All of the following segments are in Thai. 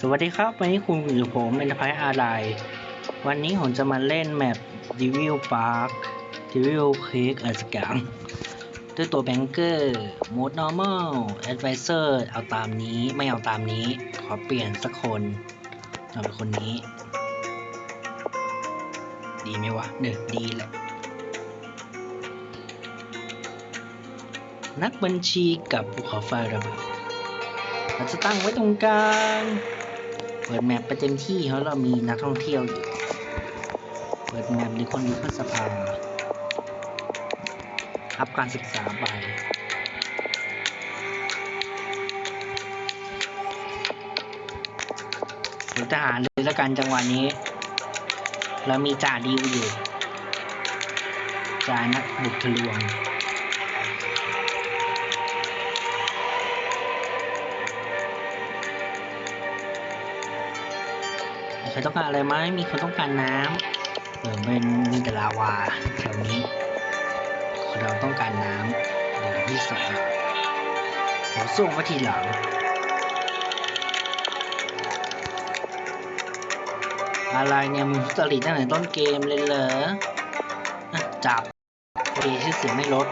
สวัสดีครับ วันนี้คุณอยู่ผมเอ็นพายอะไรวันนี้ผมจะมาเล่นแมป Devil Park Devil Creek อะไรสักอย่างด้วยตัวแบงเกอร์ Mode Normal Advisor เอาตามนี้ไม่เอาตามนี้ ขอเปลี่ยนสักคนเอาเป็นคนนี้ ดีไหมวะเนอดีแหละ นักบัญชีกับภูเขาไฟระเบิดเราจะตั้งไว้ตรงกลาง เปิดแมปไปเต็มที่เพราะเรามีนักท่องเที่ยวอยู่ เปิดแมปหรือคนอยู่ขึ้นสภาอัพการศึกษาไปหรือทหารเลยแล้วกันจังหวะนี้ เรามีจ่าดิวอยู่จ่านักบุกทะลวง รต้องการอะไรไหมมีคนต้องการน้ำเออเป็นมีแต่ลาวาแถวนี้ เราต้องการน้ำอย่างที่สองเราส่งมาทีหลังอะไรเนี่ยมึงทุจริตตั้งแต่ต้นเกมเลยเหรอจับโอเคชื่อเสียงไม่ลด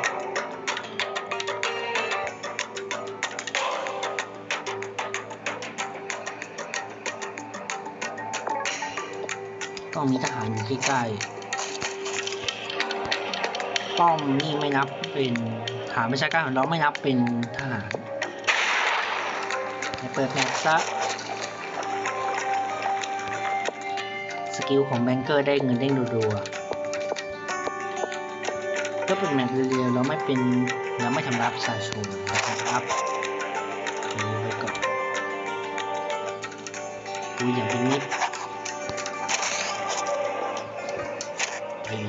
มีทหารอยู่ใกล้ๆป้อมนี่ไม่นับเป็นฐานประชาการของเราไม่นับเป็นทหารเปิดแมปซะสกิลของแบงเกอร์ได้เงินเด้งรัวๆก็เป็นแมปเรียวเราไม่เป็นเราไม่ทำร้ายประชาชนเราจะอัพนี้ไว้ก่อนดูอย่างเป็นมิตร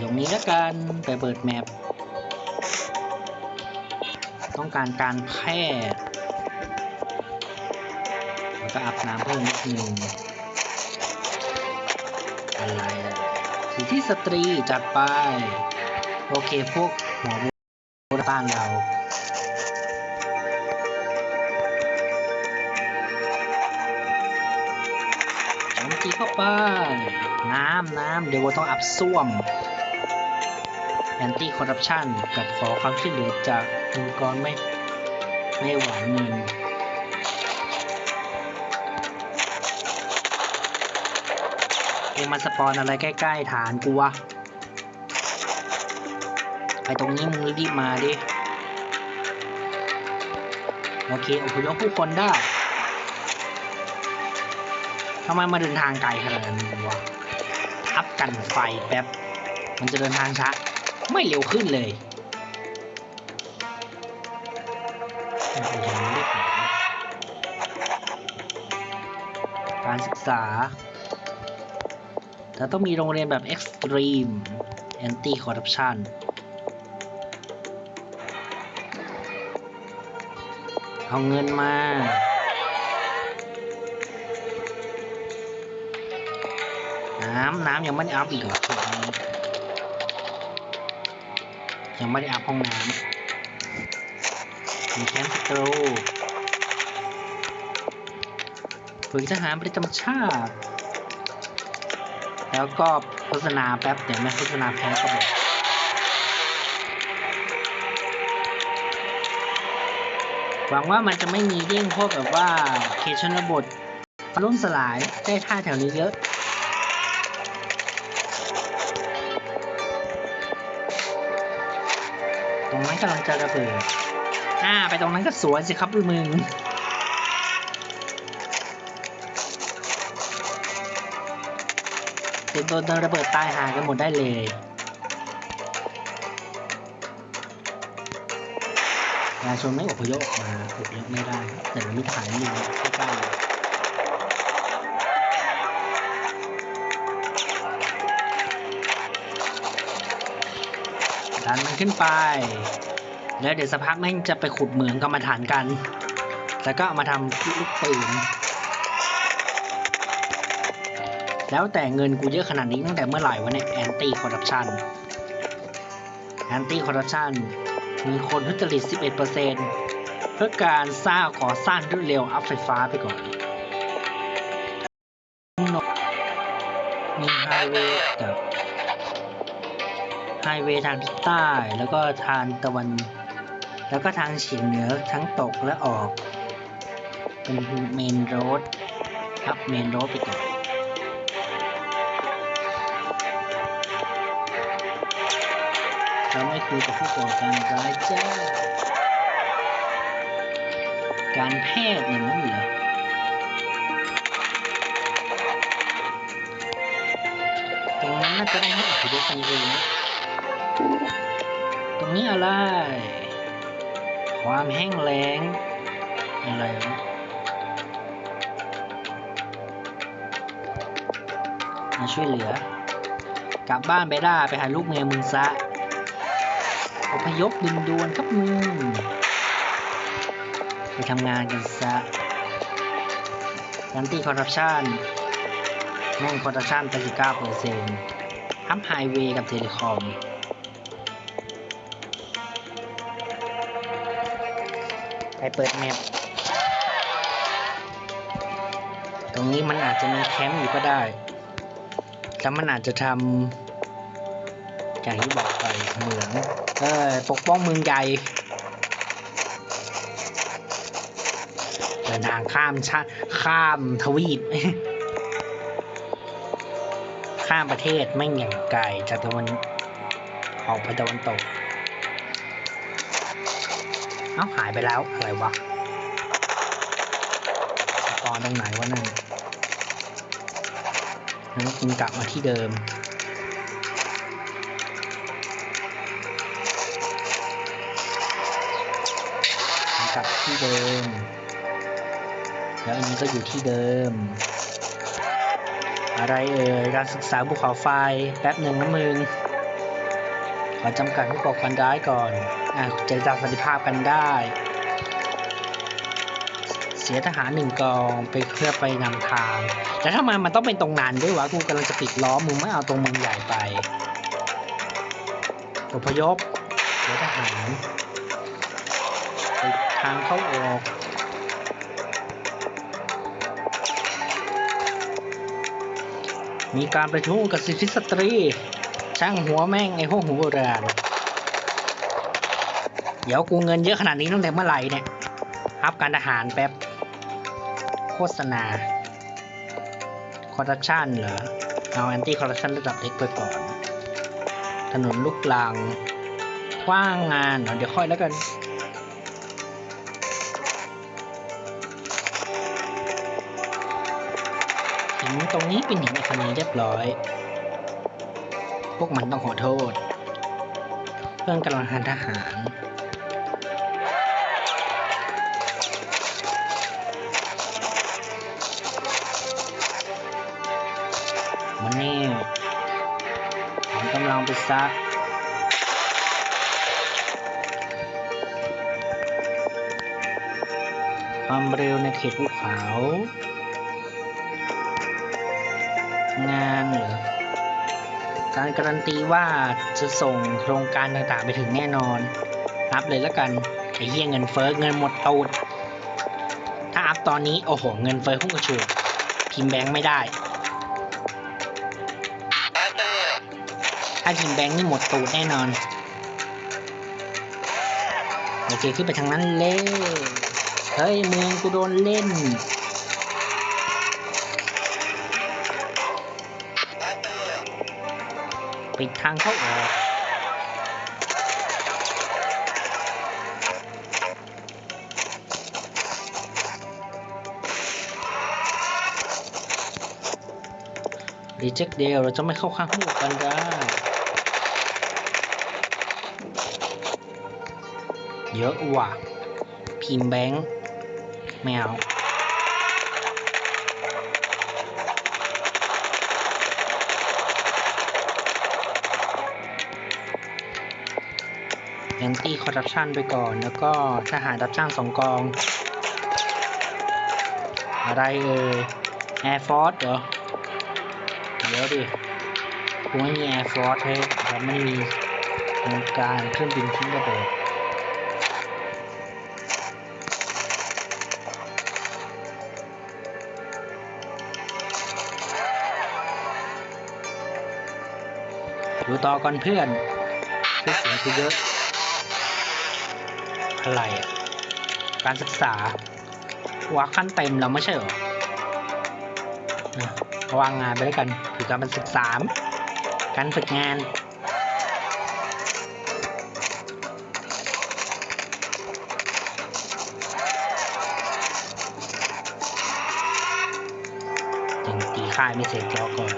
ตรงนี้แล้วกันไปเปิดแมปต้องการการแพทย์แล้วก็อาบน้ำเพิ่มนิดนึงอะไรสิทธิสตรีจัดไป โอเคพวกหมอโบราณเรา สีเข้าไป น้ำน้ำเดี๋ยวว่าต้องอัพส้วมแอนตี้คอร์รัปชันกับขอความช่วยเหลือจากองค์กรไม่ไม่หวังเงินเองมาสปอนอะไรใกล้ๆฐานกูวะไปตรงนี้มึงรีบมาดิ โอเคอพยพผู้คนได้ ทำไมมาเดินทางไกลขนาดนั้นวะอัพกันไฟแป๊บ มันจะเดินทางช้า ไม่เร็วขึ้นเลยการศึกษาแต่ต้องมีโรงเรียนแบบ Extreme Anti Corruption เอาเงินมาำน้ำยังไม่ได้อัพอีกเหรอยังไม่ได้อัพห้องน้ำมีแคมป์สโตรฝึกทหารประจำชาติ แล้วก็โฆษณาแป๊บเดี๋ยวแม่โฆษณาแพ้ก็บอกหวังว่ามันจะไม่มีเด้งพวกแบบว่าเคชนบทล่มสลายได้ท่าแถวนี้เยอะ รงนั้นกำลังจะระเบิดอ่า ไปตรงนั้นก็สวยสิครับมึงเต็มตัวโดนระเบิดตายหากันหมดได้เลยประชาชนไม่อพยพออกมาอพยพไม่ได้ แต่เรามีฐานอยู่ใกล้ๆ ดันมันขึ้นไป แล้วเดี๋ยวสักพักแม่งจะไปขุดเหมืองกรรมฐานกัน แล้วก็เอามาทำลูกปืน แล้วแต่เงินกูเยอะขนาดนี้ตั้งแต่เมื่อไหร่วะเนี่ยแอนตี้คอร์รัปชันแอนตี้คอร์รัปชันมีคนทุจริต 11%เพื่อการสร้างก่อสร้างรวดเร็วอัพไฟฟ้าไปก่อน มีไฮเวย์กับ ไฮเวย์ทางทิศใต้ แล้วก็ทางตะวัน แล้วก็ทางเฉียงเหนือทั้งตกและออก เป็นเมนโรดครับเมนโรดไปก่อนเราไม่คุยกับผู้ก่อการร้ายจ้า การแพทย์อย่างนั้นเหรอตรงนั้นน่าจะได้ให้อพยพกันเอง ตรงนี้อะไร ความแห้งแล้ง อะไรวะมาช่วยเหลือ กลับบ้านไปล่าไปหาลูกเมียมึงซะอพยพดึงดวนครับมึงไปทำงานกันซะยันตี้คอร์รัปชันแม่งคอร์รัปชันไปสิบเก้าเปอร์เซ็นต์ทับไฮเวย์กับเทเลคอม ไปเปิดแมปตรงนี้มันอาจจะมีแคมป์อยู่ก็ได้ แล้วมันอาจจะทำอย่างที่บอกไปเหมืองเออปกป้องเมืองใหญ่เดินทางข้ามชาติข้ามทวีป ข้ามประเทศไม่อย่างไกลจากตะวันออกไปตะวันตก เอ้าหายไปแล้ว อะไรวะตอนตรงไหนวะนั่นงั้นคุณกลับมาที่เดิมกลับที่เดิม แล้วอันนี้ก็อยู่ที่เดิม อะไรเอ่ยการศึกษาภูเขาไฟแป๊บหนึ่งนะมึงขอจำกัดผู้ก่อการร้ายก่อน เจรจาสันติภาพกันได้ เสียทหารหนึ่งกองไปเพื่อไปนำทางแต่ทำไมมันต้องเป็นตรงนั้นด้วยวะกูกำลังจะปิดล้อมมึงไม่เอาตรงเมืองใหญ่ไปอพยพเสียทหารทางเข้าออกมีการประชุมกับสิทธิสตรี ช่างหัวแม่งไอ้พวกหูโบราณ เดี๋ยวกูเงินเยอะขนาดนี้ตั้งแต่เมื่อไหร่เนี่ยอัพการทหารแป๊บ โฆษณา คอร์รัปชันเหรอ เอาแอนตี้คอร์รัปชันระดับเล็กไปก่อน ถนนลูกลังว่างงานเดี๋ยวค่อยแล้วกันหินตรงนี้เป็นหินอัคนีเรียบร้อย พวกมันต้องขอโทษ เพื่อนกำลังหันทหาร มันนี่ผมกำลังไปซักความเร็วในเขตภูเขา งานเหรอ การการันตีว่าจะส่งโครงการต่างๆไปถึงแน่นอนอัพเลยแล้วกัน ไอ้เหี้ยเงินเฟ้อเงินหมดตูดถ้าอัพตอนนี้ โอ้โห เงินเฟ้อพุ่งกระฉูดพิมพ์แบงค์ไม่ได้ ถ้าพิมแบงค์นี่หมดตูดแน่นอน โอเคขึ้นไปทางนั้นเลยเฮ้ยเมืองกูโดนเล่น ปิดทางเข้าออกรีเจ็คเดียวเราจะไม่เข้าข้างผู้กันได้ เยอะว่ะ พิมพ์แบงค์ไม่เอาแอนตี้คอร์รัปชันไปก่อน แล้วก็ทหารรับจ้างสองกอง อะไรเอ่ยแอร์ฟอร์สเหรอ เดี๋ยวดิกูไม่มีแอร์ฟอร์สให้แล้วไม่มีการเครื่องบินทิ้งระเบิด ดูต่อก่อนเพื่อนคือเสียงกูเยอะ อะไรอะ การศึกษาว่าขั้นเต็มแล้วไม่ใช่หรอนะวางงานไปด้วยกันคือการศึกษา การฝึกงานยังตีค่ายไม่เสร็จรอก่อน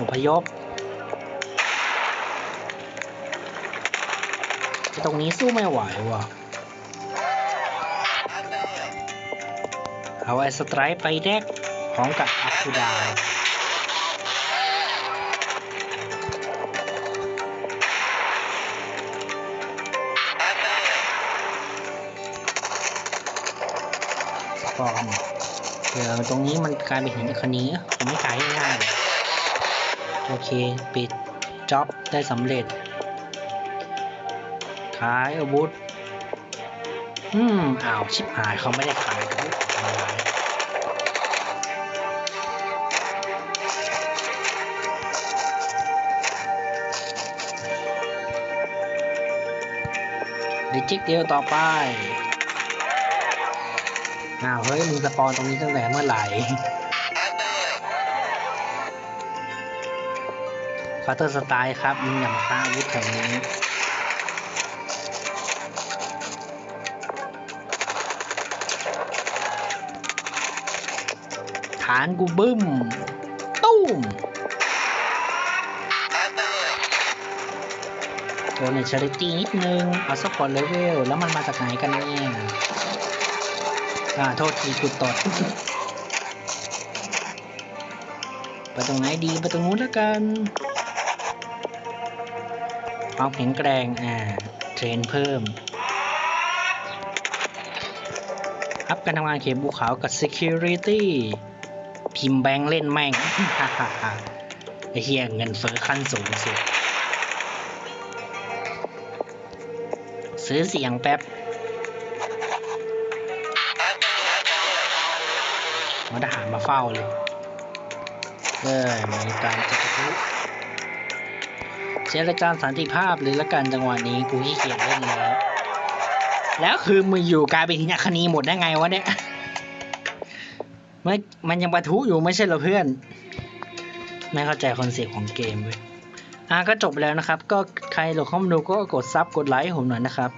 อพยพตรงนี้สู้ไม่ไหวว่ะ เอาไอ้สไตร์ไปแดกพร้อมกับอัคูดาสปอร์มเดี๋ยวตรงนี้มันกลายเป็นหินคันนี้ผมไม่ขายง่ายๆเลย โอเค ปิดจ็อบได้สำเร็จ ขายอาวุธ อืมอ้าว ชิบหายเขาไม่ได้ขายกันทำไรดิจิกเดียวต่อไป อ้าว เฮ้ย มึงสปอนตรงนี้ตั้งแต่เมื่อไหร่ คาเตอร์สไตล์ครับมึงอย่ามาค้าอาวุธแถวนี้ฐานกูบึ้ม ตุ้มโดนในชาริตี้นิดนึง เอาสักพอร์ตเลเวล แล้วมันมาจากไหนกันเนี่ยอ่า โทษทีกูตดไปตรงไหนดี ไปตรงนู้นแล้วกัน ความแข็งแกร่งอ่าเทรนเพิ่มอัพการทำงานเข็มภูเขากับ security พิมพ์แบงค์เล่นแม่งฮ่าฮ่าฮ่าไอเฮียเงินเฟ้อขั้นสูงสุด ซื้อเสียงแป๊บมาทหารมาเฝ้าเลยเอ้ยมีการจัดทุ เจรจาสันติภาพหรือละกันจังหวะนี้กูขี้เกียจเล่นแล้ว แล้วคือมึงอยู่กลายเป็นหินอัคนีหมดได้ไงวะเนี่ยมันมันยังปะทุอยู่ไม่ใช่เหรอเพื่อน ไม่เข้าใจคอนเซ็ปต์ของเกมเว้ยอะก็จบแล้วนะครับ ก็ใครโหลดเข้ามาดูก็กดซับกดไลค์ผมหน่อยนะครับ